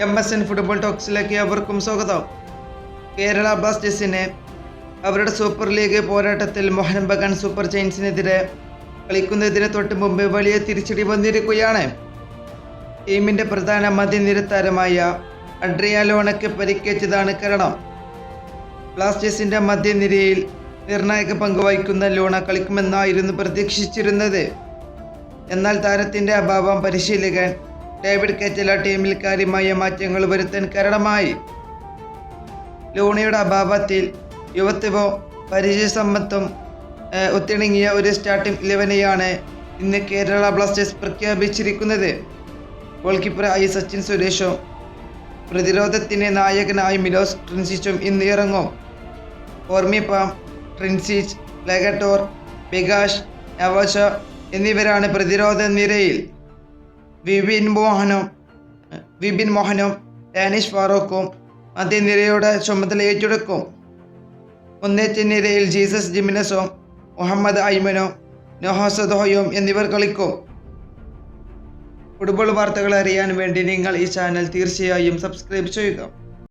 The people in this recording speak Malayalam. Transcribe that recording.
എം എസ് എൻ ഫുട്ബോൾ ടോക്സിലേക്ക് അവർക്കും സ്വാഗതം. കേരള ബ്ലാസ്റ്റേഴ്സിന് അവരുടെ സൂപ്പർ ലീഗ് പോരാട്ടത്തിൽ മോഹൻ ബഗാൻ സൂപ്പർ ജയൻസിനെതിരെ കളിക്കുന്നതിന് തൊട്ട് മുമ്പ് വലിയ തിരിച്ചടി വന്നിരിക്കുകയാണ്. ടീമിന്റെ പ്രധാന മധ്യനിര താരമായ അഡ്രിയാലോണയ്ക്ക് പരിക്കേറ്റതാണ് കാരണം. ബ്ലാസ്റ്റേഴ്സിന്റെ മധ്യനിരയിൽ നിർണായക പങ്കുവഹിക്കുന്ന ലോണ കളിക്കുമെന്നായിരുന്നു പ്രതീക്ഷിച്ചിരുന്നത്. എന്നാൽ താരത്തിന്റെ അഭാവം പരിശീലകൻ ഡേവിഡ് കെച്ചല ടീമിൽ കാര്യമായ മാറ്റങ്ങൾ വരുത്താൻ കാരണമായി. ലോണിയുടെ അഭാവത്തിൽ യുവത്വവും പരിചയസമ്പത്തും സമ്പത്തും ഒത്തിണങ്ങിയ ഒരു സ്റ്റാർട്ടിംഗ് ഇലവനെയാണ് ഇന്ന് കേരള ബ്ലാസ്റ്റേഴ്സ് പ്രഖ്യാപിച്ചിരിക്കുന്നത്. ഗോൾ കീപ്പറായി സച്ചിൻ സുരേഷും പ്രതിരോധത്തിന് നായകനായി മിലോസ് ട്രിൻസിച്ചും ഇന്ന് ഇറങ്ങും. ഓർമിപ്പാം ട്രിൻസിച്ച് ലെഗട്ടോർ ബികാഷ് നവാഷ എന്നിവരാണ് പ്രതിരോധ നിരയിൽ. വിപിൻ മോഹനും വിപിൻ മോഹനും ഡാനിഷ് ഫാറൂഖും മധ്യനിരയുടെ ചുമതല ഏറ്റെടുക്കും. മുന്നേറ്റ നിരയിൽ ജീസസ് ജിമിനസും മുഹമ്മദ് ഐമനും നൊഹസദോയും എന്നിവർ കളിക്കും. ഫുട്ബോൾ വാർത്തകൾ അറിയാൻ വേണ്ടി നിങ്ങൾ ഈ ചാനൽ തീർച്ചയായും സബ്സ്ക്രൈബ് ചെയ്യുക.